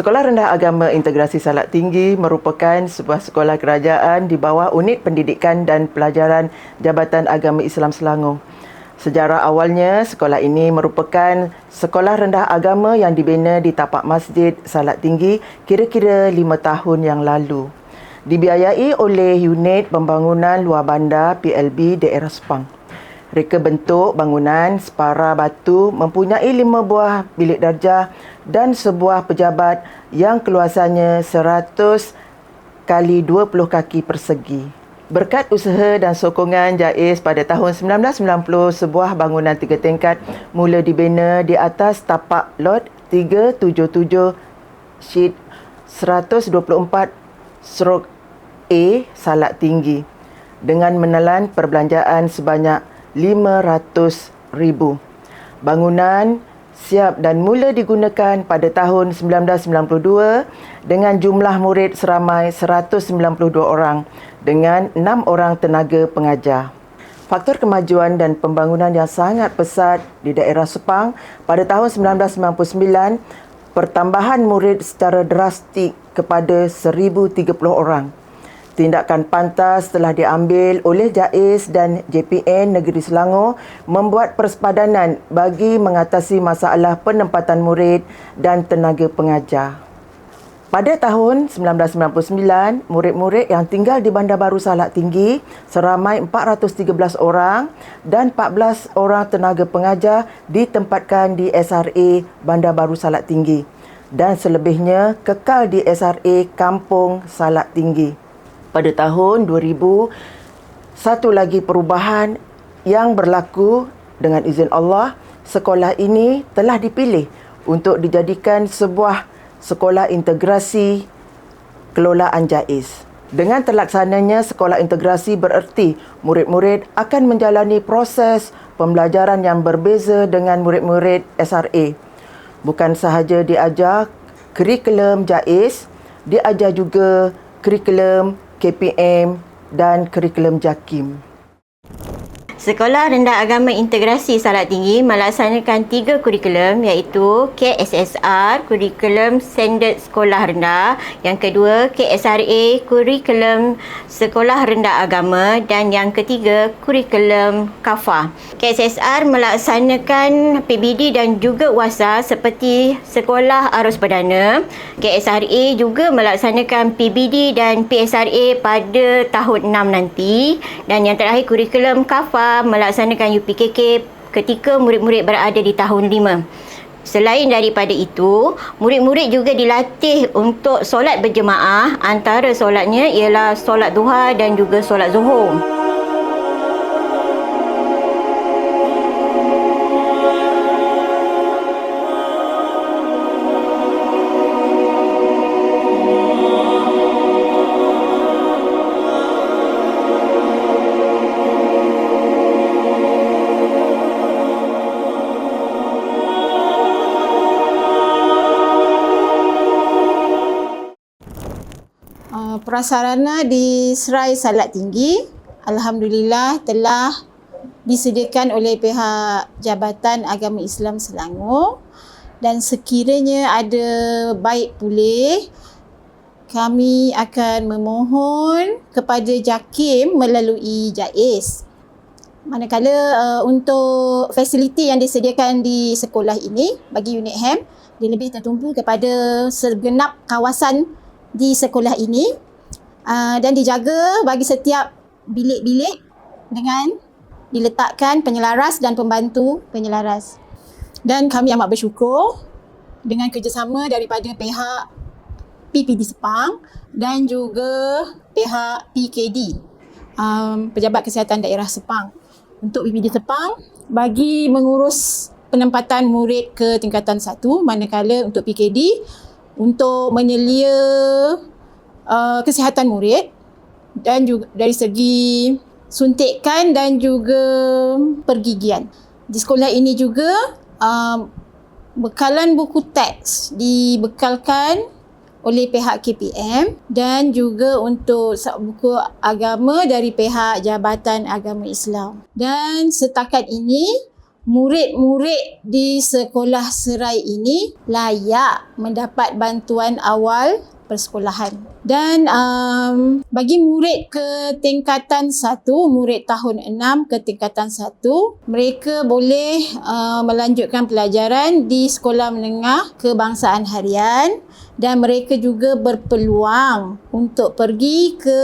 Sekolah Rendah Agama Integrasi Salak Tinggi merupakan sebuah sekolah kerajaan di bawah Unit Pendidikan dan Pelajaran Jabatan Agama Islam Selangor. Sejarah awalnya, sekolah ini merupakan sekolah rendah agama yang dibina di tapak masjid Salak Tinggi kira-kira lima tahun yang lalu. Dibiayai oleh Unit Pembangunan Luar Bandar PLB daerah Sepang. Reka bentuk bangunan separa batu mempunyai lima buah bilik darjah dan sebuah pejabat yang keluasannya 100 kali 20 kaki persegi. Berkat usaha dan sokongan JAIS pada tahun 1990, sebuah bangunan tiga tingkat mula dibina di atas tapak lot 377 sheet 124 strok A Salak Tinggi dengan menelan perbelanjaan sebanyak 500 ribu. Bangunan siap dan mula digunakan pada tahun 1992 dengan jumlah murid seramai 192 orang dengan 6 orang tenaga pengajar. Faktor kemajuan dan pembangunan yang sangat pesat di daerah Sepang pada tahun 1999 pertambahan murid secara drastik kepada 1030 orang tindakan pantas telah diambil oleh JAIS dan JPN Negeri Selangor membuat persepadanan bagi mengatasi masalah penempatan murid dan tenaga pengajar. Pada tahun 1999, murid-murid yang tinggal di Bandar Baru Salak Tinggi seramai 413 orang dan 14 orang tenaga pengajar ditempatkan di SRA Bandar Baru Salak Tinggi dan selebihnya kekal di SRA Kampung Salak Tinggi pada tahun 2000 satu lagi perubahan yang berlaku dengan izin Allah sekolah ini telah dipilih untuk dijadikan sebuah sekolah integrasi kelolaan JAIS. Dengan terlaksananya sekolah integrasi bererti murid-murid akan menjalani proses pembelajaran yang berbeza dengan murid-murid SRA. Bukan sahaja diajar kurikulum JAIS, diajar juga kurikulum KPM dan kurikulum JAKIM. Sekolah Rendah Agama Integrasi Salak Tinggi melaksanakan tiga kurikulum iaitu KSSR, Kurikulum Standard Sekolah Rendah, yang kedua KSRA, Kurikulum Sekolah Rendah Agama dan yang ketiga Kurikulum KAFA. KSSR melaksanakan PBD dan juga WASA seperti Sekolah Arus Perdana. KSRA juga melaksanakan PBD dan PSRA pada tahun 6 nanti dan yang terakhir kurikulum KAFA melaksanakan UPKK ketika murid-murid berada di tahun 5. Selain daripada itu, murid-murid juga dilatih untuk solat berjemaah. Antara solatnya ialah solat duha dan juga solat zuhur. Prasarana di Serai Salat Tinggi Alhamdulillah telah disediakan oleh pihak Jabatan Agama Islam Selangor. Dan sekiranya ada baik pulih kami akan memohon kepada JAKIM melalui JAIS. Manakala uh, untuk fasiliti yang disediakan di sekolah ini bagi unit HAM dia lebih tertumpu kepada segenap kawasan di sekolah ini uh, dan dijaga bagi setiap bilik-bilik dengan diletakkan penyelaras dan pembantu penyelaras. Dan kami amat bersyukur dengan kerjasama daripada pihak PPD Sepang dan juga pihak PKD, um, Pejabat Kesihatan Daerah Sepang. Untuk PPD Sepang bagi mengurus penempatan murid ke tingkatan satu manakala untuk PKD untuk menyelia uh, kesihatan murid dan juga dari segi suntikan dan juga pergigian. Di sekolah ini juga um, bekalan buku teks dibekalkan oleh pihak KPM dan juga untuk buku agama dari pihak Jabatan Agama Islam. Dan setakat ini murid-murid di sekolah serai ini layak mendapat bantuan awal persekolahan. Dan um, bagi murid ke tingkatan satu, murid tahun enam ke tingkatan satu, mereka boleh uh, melanjutkan pelajaran di sekolah menengah kebangsaan harian dan mereka juga berpeluang untuk pergi ke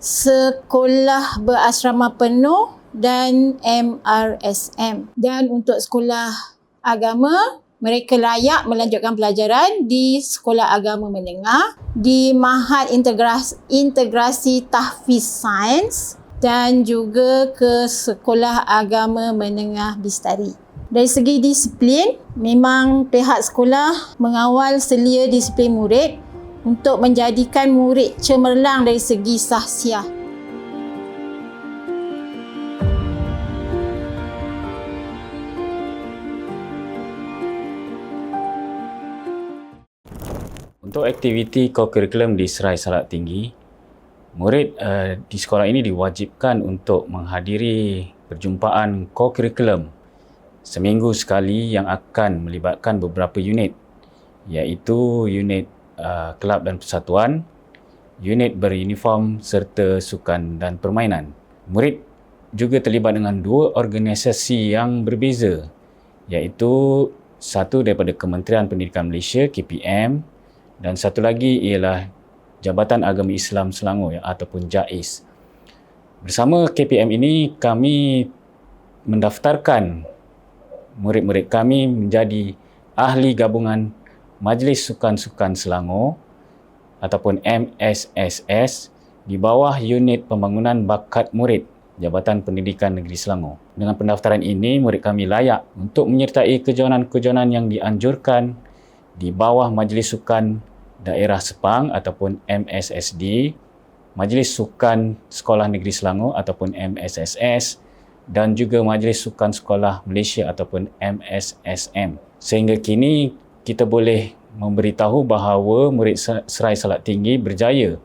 sekolah berasrama penuh dan MRSM. Dan untuk sekolah agama, mereka layak melanjutkan pelajaran di sekolah agama menengah di Mahad Integrasi, Integrasi Tahfiz Sains dan juga ke sekolah agama menengah Bistari. Dari segi disiplin, memang pihak sekolah mengawal selia disiplin murid untuk menjadikan murid cemerlang dari segi sahsiah. Untuk aktiviti kokurikulum di Serai Salak Tinggi, murid uh, di sekolah ini diwajibkan untuk menghadiri perjumpaan kokurikulum seminggu sekali yang akan melibatkan beberapa unit iaitu unit uh, kelab dan persatuan, unit beruniform serta sukan dan permainan. Murid juga terlibat dengan dua organisasi yang berbeza iaitu satu daripada Kementerian Pendidikan Malaysia KPM dan satu lagi ialah Jabatan Agama Islam Selangor ya, ataupun JAIS. Bersama KPM ini kami mendaftarkan murid-murid kami menjadi ahli gabungan Majlis Sukan-Sukan Selangor ataupun MSSS di bawah unit pembangunan bakat murid Jabatan Pendidikan Negeri Selangor. Dengan pendaftaran ini, murid kami layak untuk menyertai kejohanan-kejohanan yang dianjurkan di bawah Majlis Sukan Daerah Sepang ataupun MSSD, Majlis Sukan Sekolah Negeri Selangor ataupun MSSS dan juga Majlis Sukan Sekolah Malaysia ataupun MSSM. Sehingga kini kita boleh memberitahu bahawa murid Serai Salak Tinggi berjaya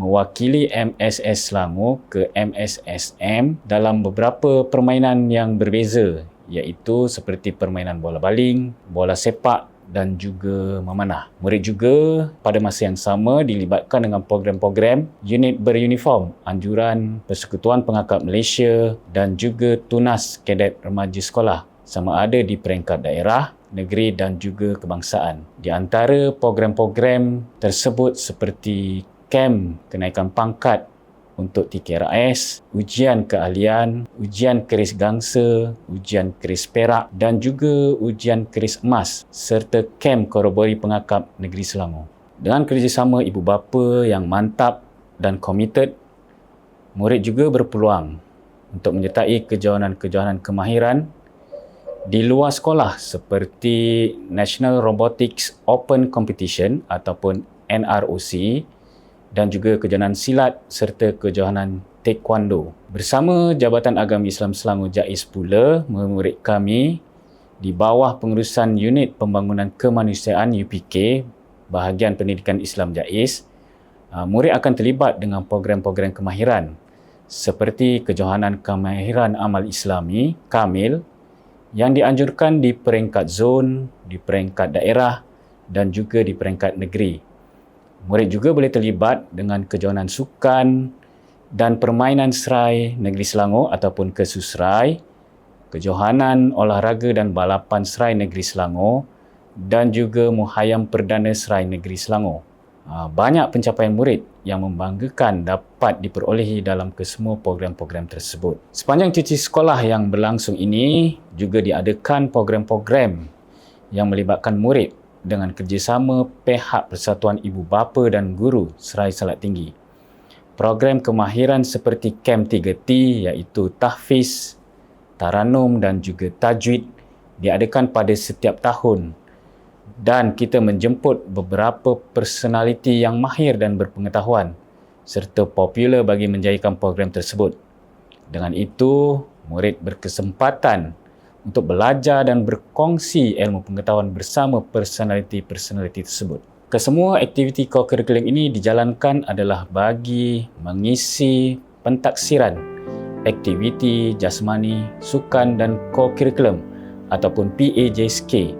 mewakili MSS Selangor ke MSSM dalam beberapa permainan yang berbeza iaitu seperti permainan bola baling, bola sepak dan juga memanah. Murid juga pada masa yang sama dilibatkan dengan program-program unit beruniform anjuran Persekutuan Pengakap Malaysia dan juga tunas kadet remaja sekolah sama ada di peringkat daerah, negeri dan juga kebangsaan. Di antara program-program tersebut seperti kem kenaikan pangkat untuk TKRS, ujian keahlian, ujian keris gangsa, ujian keris perak dan juga ujian keris emas serta kem korobori pengakap negeri Selangor. Dengan kerjasama ibu bapa yang mantap dan komited, murid juga berpeluang untuk menyertai kejohanan-kejohanan kemahiran di luar sekolah seperti National Robotics Open Competition ataupun NROC dan juga kejohanan silat serta kejohanan taekwondo. Bersama Jabatan Agama Islam Selangor JAIS pula, murid kami di bawah pengurusan Unit Pembangunan Kemanusiaan UPK bahagian Pendidikan Islam JAIS, uh, murid akan terlibat dengan program-program kemahiran seperti kejohanan kemahiran amal Islami, Kamil, yang dianjurkan di peringkat zon, di peringkat daerah dan juga di peringkat negeri. Murid juga boleh terlibat dengan kejohanan sukan dan permainan serai Negeri Selangor ataupun kesusrai, kejohanan olahraga dan balapan serai Negeri Selangor dan juga muhayam perdana serai Negeri Selangor. Ha, banyak pencapaian murid yang membanggakan dapat diperolehi dalam kesemua program-program tersebut. Sepanjang cuti sekolah yang berlangsung ini juga diadakan program-program yang melibatkan murid dengan kerjasama pihak Persatuan Ibu Bapa dan Guru Serai Salak Tinggi. Program kemahiran seperti Camp 3T iaitu Tahfiz, Taranum dan juga Tajwid diadakan pada setiap tahun dan kita menjemput beberapa personaliti yang mahir dan berpengetahuan serta popular bagi menjayakan program tersebut. Dengan itu, murid berkesempatan untuk belajar dan berkongsi ilmu pengetahuan bersama personaliti-personaliti tersebut. Kesemua aktiviti co-curriculum ini dijalankan adalah bagi mengisi pentaksiran aktiviti jasmani, sukan dan co-curriculum ataupun PAJSK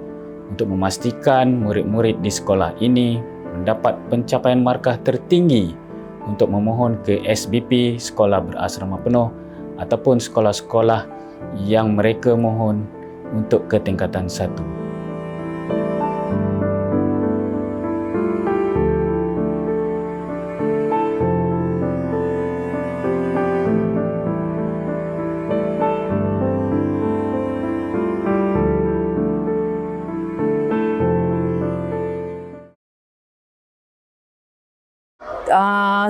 untuk memastikan murid-murid di sekolah ini mendapat pencapaian markah tertinggi untuk memohon ke SBP sekolah berasrama penuh ataupun sekolah-sekolah yang mereka mohon untuk ke tingkatan satu.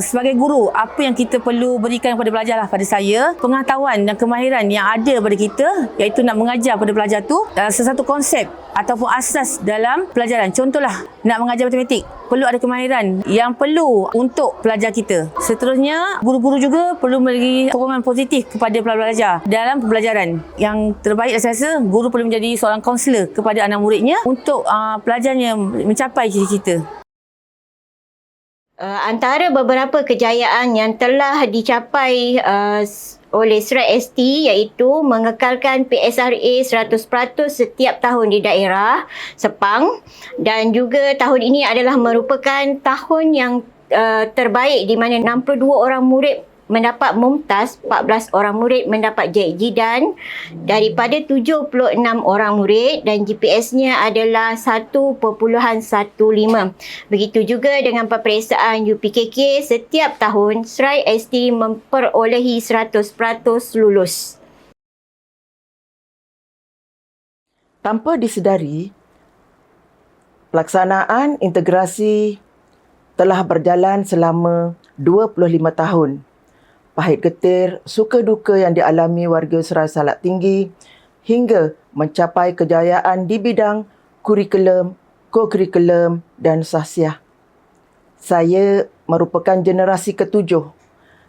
Sebagai guru apa yang kita perlu berikan kepada pelajar lah pada saya? Pengetahuan dan kemahiran yang ada pada kita iaitu nak mengajar pada pelajar tu uh, sesuatu konsep ataupun asas dalam pelajaran. Contohlah nak mengajar matematik perlu ada kemahiran yang perlu untuk pelajar kita. Seterusnya guru-guru juga perlu memberi sokongan positif kepada pelajar dalam pembelajaran. Yang terbaik saya rasa guru perlu menjadi seorang kaunselor kepada anak muridnya untuk uh, pelajarnya mencapai cita-cita Uh, antara beberapa kejayaan yang telah dicapai uh, oleh Serai ST iaitu mengekalkan PSRA 100% setiap tahun di daerah Sepang dan juga tahun ini adalah merupakan tahun yang uh, terbaik di mana 62 orang murid mendapat mumtaz, 14 orang murid mendapat jidan daripada 76 orang murid dan GPS-nya adalah 1.15. Begitu juga dengan peperiksaan UPKK setiap tahun Serai ST memperolehi 100% lulus. Tanpa disedari, pelaksanaan integrasi telah berjalan selama 25 tahun pahit getir, suka duka yang dialami warga Serai Salak Tinggi hingga mencapai kejayaan di bidang kurikulum, ko-kurikulum dan sahsiah. Saya merupakan generasi ketujuh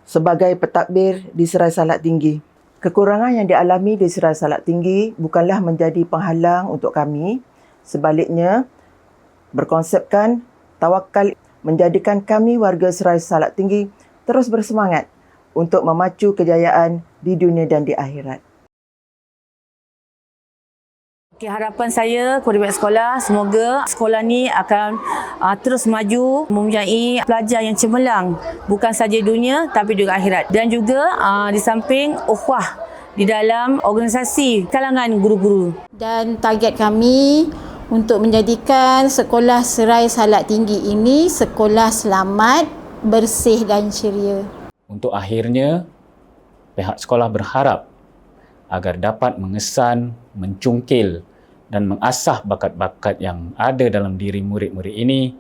sebagai pentadbir di Serai Salak Tinggi. Kekurangan yang dialami di Serai Salak Tinggi bukanlah menjadi penghalang untuk kami. Sebaliknya, berkonsepkan tawakal menjadikan kami warga Serai Salak Tinggi terus bersemangat untuk memacu kejayaan di dunia dan di akhirat. Okay, harapan saya kepada pihak sekolah, semoga sekolah ni akan uh, terus maju mempunyai pelajar yang cemerlang bukan saja dunia tapi juga akhirat dan juga uh, di samping ukhuwah di dalam organisasi kalangan guru-guru. Dan target kami untuk menjadikan sekolah Serai Salak Tinggi ini sekolah selamat, bersih dan ceria. Untuk akhirnya, pihak sekolah berharap agar dapat mengesan, mencungkil dan mengasah bakat-bakat yang ada dalam diri murid-murid ini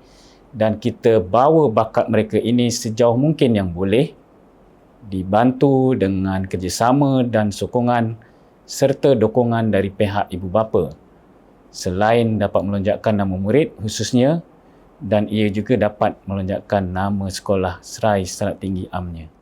dan kita bawa bakat mereka ini sejauh mungkin yang boleh dibantu dengan kerjasama dan sokongan serta dokongan dari pihak ibu bapa selain dapat melonjakkan nama murid khususnya dan ia juga dapat melonjakkan nama sekolah Serai Sarat Tinggi Amnya.